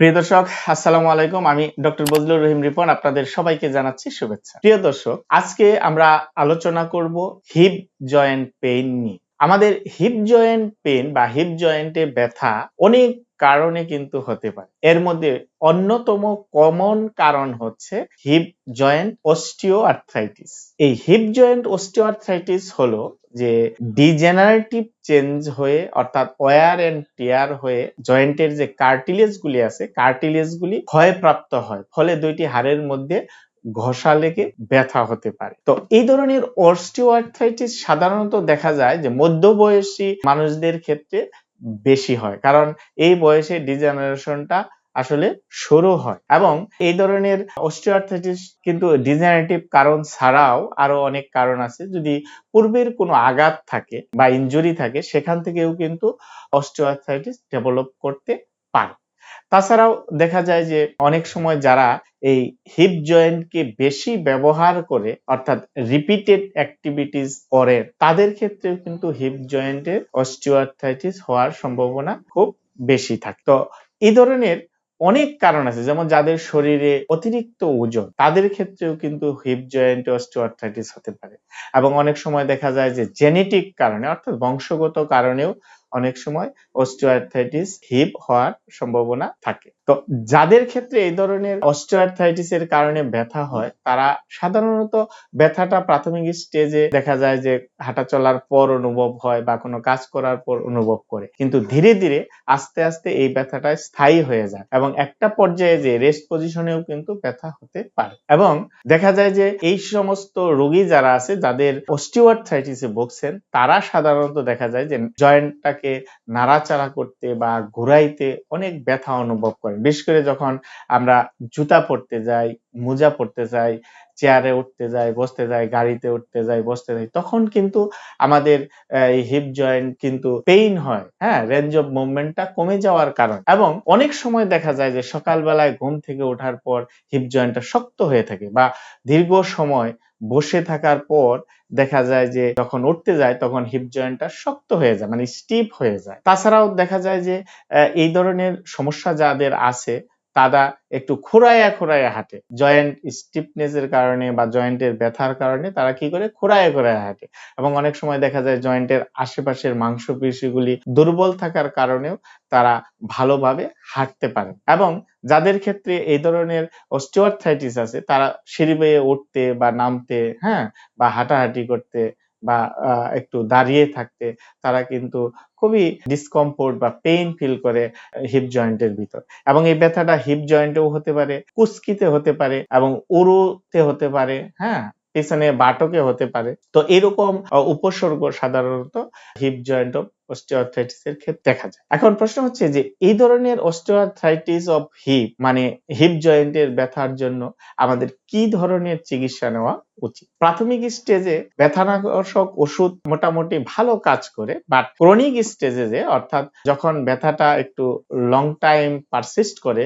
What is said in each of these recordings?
প্রিয় দর্শক, আসসালামু আলাইকুম। আমি ডক্টর বজলুর রহিম রিপন, আপনাদের সবাইকে জানাচ্ছি শুভেচ্ছা। প্রিয় দর্শক, আজকে আমরা আলোচনা করব হিপ জয়েন্ট পেইন নিয়ে। আমাদের হিপ জয়েন্ট পেইন বা হিপ জয়েন্টে ব্যথা অনেক কারণে কিন্তু হতে পারে। এর মধ্যে অন্যতম কমন কারণ হচ্ছে হিপ জয়েন্ট অস্টিও আর্থ্রাইটিস এই হিপ জয়েন্ট অস্টিও হলো যে ডিজেনারেটিভ চেঞ্জ হয়ে, অর্থাৎ ওয়ার এন্ড টিয়ার হয়ে জয়েন্টের যে কার্টিলেজ গুলি আছে কার্টিলেজ গুলি ক্ষয়প্রাপ্ত হয়। ফলে দুইটি হাড়ের মধ্যে ঘষা লেগে ব্যথা হতে পারে। তো এই ধরনের অস্টিওআর্থ্রাইটিস সাধারণত দেখা যায় যে মধ্যবয়সী মানুষদের ক্ষেত্রে বেশি হয়। কারণ এই বয়সে ডিজেনারেশনটা আসলে শুরু হয়। এবং এই ধরনের অস্টিওআর্থ্রাইটিস কিন্তু ডিজেনারেটিভ কারণ ছাড়াও আরও অনেক কারণ আছে। যদি পূর্বের কোনো আঘাত থাকে বা ইনজুরি থাকে, সেখান থেকেও কিন্তু অস্টিওআর্থ্রাইটিস ডেভেলপ করতে পারে। তাছাড়াও দেখা যায় যে অনেক সময় যারা এই হিপ জয়েন্টকে বেশি ব্যবহার করে, অর্থাৎ রিপিটেড অ্যাক্টিভিটিস করে, তাদের ক্ষেত্রেও কিন্তু হিপ জয়েন্টের অস্টিওআর্থ্রাইটিস হওয়ার সম্ভাবনা খুব বেশি থাকে। তো এই ধরনের অনেক কারণ আছে, যেমন যাদের শরীরে অতিরিক্ত ওজন, তাদের ক্ষেত্রেও কিন্তু হিপ জয়েন্ট অস্টিওআর্থ্রাইটিস হতে পারে। এবং অনেক সময় দেখা যায় যে জেনেটিক কারণে, অর্থাৎ বংশগত কারণেও অনেক সময় অস্টিওআর্থ্রাইটিস হিপ হওয়ার সম্ভাবনা থাকে। তো যাদের ক্ষেত্রে এই ধরনের অস্টিওআর্থ্রাইটিস এর কারণে ব্যথা হয়, তারা সাধারণত ব্যথাটা প্রাথমিক স্টেজে দেখা যায় যে হাঁটা চলার পর অনুভব হয় বা কোনো কাজ করার পর অনুভব করে। কিন্তু ধীরে ধীরে আস্তে আস্তে এই ব্যথাটা স্থায়ী হয়ে যায় এবং একটা পর্যায়ে যে রেস্ট পজিশনেও কিন্তু ব্যথা হতে পারে। এবং দেখা যায় যে এই সমস্ত রোগী যারা আছে, যাদের অস্টিওআর্থ্রাইটিসে ভুগছেন, তারা সাধারণত দেখা যায় যে জয়েন্টটাকে নাড়াচাড়া করতে বা ঘুরাইতে অনেক ব্যথা অনুভব করেন বিশেষ করে যখন আমরা জুতা পরতে যাই, মোজা পরতে যাই, চেয়ারে উঠতে যাই, বসতে যাই, গাড়িতে উঠতে যাই, বসতে যাই, তখন কিন্তু আমাদের এই হিপ জয়েন্ট কিন্তু পেইন হয় হ্যাঁ? রেঞ্জ অফ মুভমেন্টটা কমে যাওয়ার কারণ। এবং অনেক সময় দেখা যায় যে সকালবেলায় ঘুম থেকে ওঠার পর হিপ জয়েন্টটা শক্ত হয়ে থাকে বা দীর্ঘ সময় বসে থাকার পর দেখা যায় যে যখন উঠতে যায় তখন হিপ জয়েন্টটা শক্ত হয়ে যায় মানে স্টিপ হয়ে যায়। তাছাড়াও দেখা যায় যে এই ধরনের সমস্যা যাদের আছে তারা একটু খোড়াইয়া খোড়াইয়া হাঁটে। জয়েন্ট স্টিফনেস এর কারণে বা জয়েন্টের ব্যথার কারণে তারা কি করে? খোড়াইয়া খোড়াইয়া হাঁটে। এবং অনেক সময় দেখা যায় জয়েন্টের আশেপাশের মাংসপেশিগুলি দুর্বল থাকার কারণেও তারা ভালোভাবে হাঁটতে পারে। এবং যাদের ক্ষেত্রে এই ধরনের অস্টিওআর্থ্রাইটিস আছে, তারা সিঁড়ি বেয়ে উঠতে বা নামতে হ্যাঁ বা হাঁটাহাঁটি করতে বা একটু দাঁড়িয়ে থাকতে তারা কিন্তু খুবই ডিসকমফোর্ট বা পেইন ফিল করে হিপ জয়েন্টের ভিতর। এবং এই ব্যথাটা হিপ জয়েন্টেও হতে পারে, কুস্কিতে হতে পারে এবং উরুতে হতে পারে হ্যাঁ পিছনে বাটকে হতে পারে। তো এরকম উপসর্গ সাধারণত হিপ জয়েন্ট অফ অস্টিওআর্থ্রাইটিস এর ক্ষেত্রে দেখা যায়। এখন প্রশ্ন হচ্ছে যে, এই ধরনের অস্টিওআর্থ্রাইটিস অফ হিপ মানে হিপ জয়েন্টের ব্যথার জন্য আমাদের কি ধরনের চিকিৎসা নেওয়া উচিত? প্রাথমিক স্টেজে ব্যথানাশক ওষুধ মোটামুটি ভালো কাজ করে বাট ক্রনিক স্টেজে যে, অর্থাৎ যখন ব্যথাটা একটু লং টাইম পারসিস্ট করে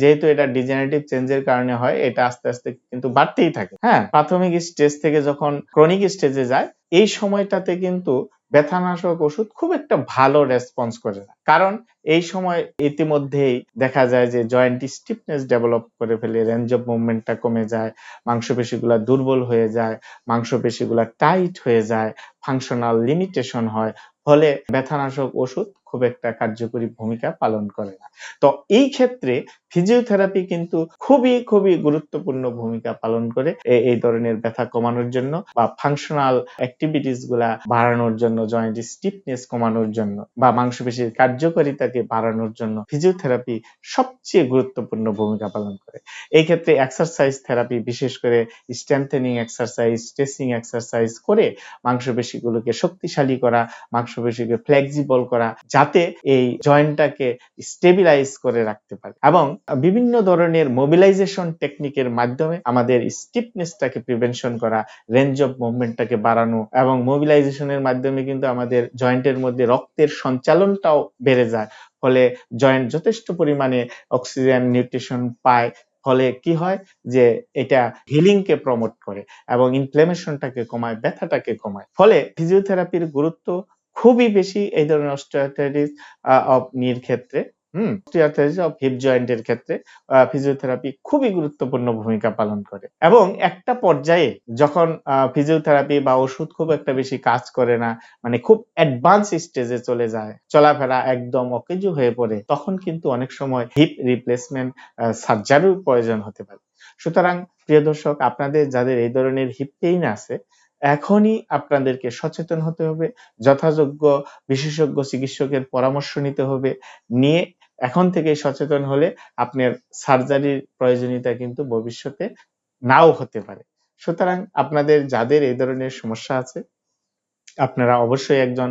যেহেতু এটা ডিজেনারেটিভ চেঞ্জের কারণে হয়, এটা আস্তে আস্তে কিন্তু বাড়তেই থাকে। হ্যাঁ প্রাথমিক স্টেজ থেকে যখন ক্রনিক স্টেজে যায়, এই সময়টাতে কিন্তু ব্যথানাশক ওষুধ খুব একটা ভালো রেসপন্স করে না। কারণ এই সময় ইতিমধ্যেই দেখা যায় যে জয়েন্ট স্টিফনেস ডেভেলপ করে ফেলে রেঞ্জ অফ মুভমেন্টটা কমে যায়, মাংসপেশিগুলা দুর্বল হয়ে যায়, মাংসপেশিগুলা টাইট হয়ে যায় ফাংশনাল লিমিটেশন হয়। ফলে ব্যথানাশক ওষুধ খুব একটা কার্যকরী ভূমিকা পালন করে না। তো এই ক্ষেত্রে ফিজিওথেরাপি কিন্তু খুবই খুবই গুরুত্বপূর্ণ ভূমিকা পালন করে এই ধরনের ব্যথা কমানোর জন্য বা ফাংশনাল অ্যাক্টিভিটিসগুলা বাড়ানোর জন্য জয়েন্ট স্টিফনেস কমানোর জন্য বা মাংসপেশির কার্যকারিতাকে বাড়ানোর জন্য ফিজিওথেরাপি সবচেয়ে গুরুত্বপূর্ণ ভূমিকা পালন করে। এই ক্ষেত্রে এক্সারসাইজ থেরাপি বিশেষ করে স্ট্রেংথেনিং এক্সারসাইজ স্ট্রেসিং এক্সারসাইজ করে মাংসপেশিগুলোকে শক্তিশালী করা, মাংসপেশিকে ফ্লেক্সিবল করা যাতে এই জয়েন্টটাকে স্টেবিলাইজ করে রাখতে পারে। এবং বিভিন্ন ধরনের মোবিলাইজেশন টেকনিকের মাধ্যমে আমাদের স্টিফনেসটাকে প্রিভেনশন করা রেঞ্জ অফ মুভমেন্টটাকে বাড়ানো এবং মোবিলাইজেশনের মাধ্যমে কিন্তু আমাদের জয়েন্টের মধ্যে রক্তের সঞ্চালনটাও বেড়ে যায়। ফলে জয়েন্ট যথেষ্ট পরিমাণে অক্সিজেন নিউট্রিশন পায়। ফলে কি হয় যে এটা হিলিং কে প্রমোট করে এবং ইনফ্লেমেশনটাকে কমায়, ব্যথাটাকে কমায়। ফলে ফিজিওথেরাপির গুরুত্ব খুবই বেশি এই ধরনের অস্টিওআর্থ্রাইটিস অফ নির ক্ষেত্রে, হুম? অফ হিপ জয়েন্টের ক্ষেত্রে ফিজিওথেরাপি খুবই গুরুত্বপূর্ণ ভূমিকা পালন করে। এবং একটা পর্যায়ে যখন ফিজিওথেরাপি বা ওষুধ খুব একটা বেশি কাজ করে না মানে খুব অ্যাডভান্স স্টেজে চলে যায়, চলাফেরা একদম অকেজু হয়ে পড়ে, তখন কিন্তু অনেক সময় হিপ রিপ্লেসমেন্ট সার্জারির প্রয়োজন হতে পারে। সুতরাং প্রিয় দর্শক, আপনাদের যাদের এই ধরনের হিপ পেইন আছে এখনই আপনাদেরকে সচেতন হতে হবে, যথাযোগ্য বিশেষজ্ঞ চিকিৎসকের পরামর্শ নিতে হবে, নিয়ে এখন থেকে সচেতন হলে আপনার সার্জারির প্রয়োজনীয়তা কিন্তু ভবিষ্যতে নাও হতে পারে। সুতরাং আপনাদের, যাদের এই ধরনের সমস্যা আছে আপনারা অবশ্যই একজন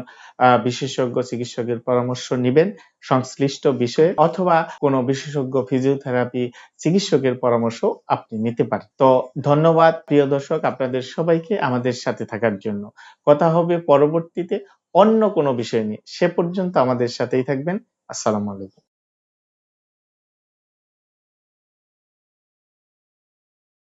বিশেষজ্ঞ চিকিৎসকের পরামর্শ নেবেন। সংশ্লিষ্ট বিষয়ে অথবা কোনো বিশেষজ্ঞ ফিজিওথেরাপি চিকিৎসকের পরামর্শ আপনি নিতে পারেন। তো ধন্যবাদ প্রিয় দর্শক, আপনাদের সবাইকে আমাদের সাথে থাকার জন্য। কথা হবে পরবর্তীতে অন্য কোনো বিষয় নিয়ে। সে পর্যন্ত আমাদের সাথেই থাকবেন। আসসালামু আলাইকুম।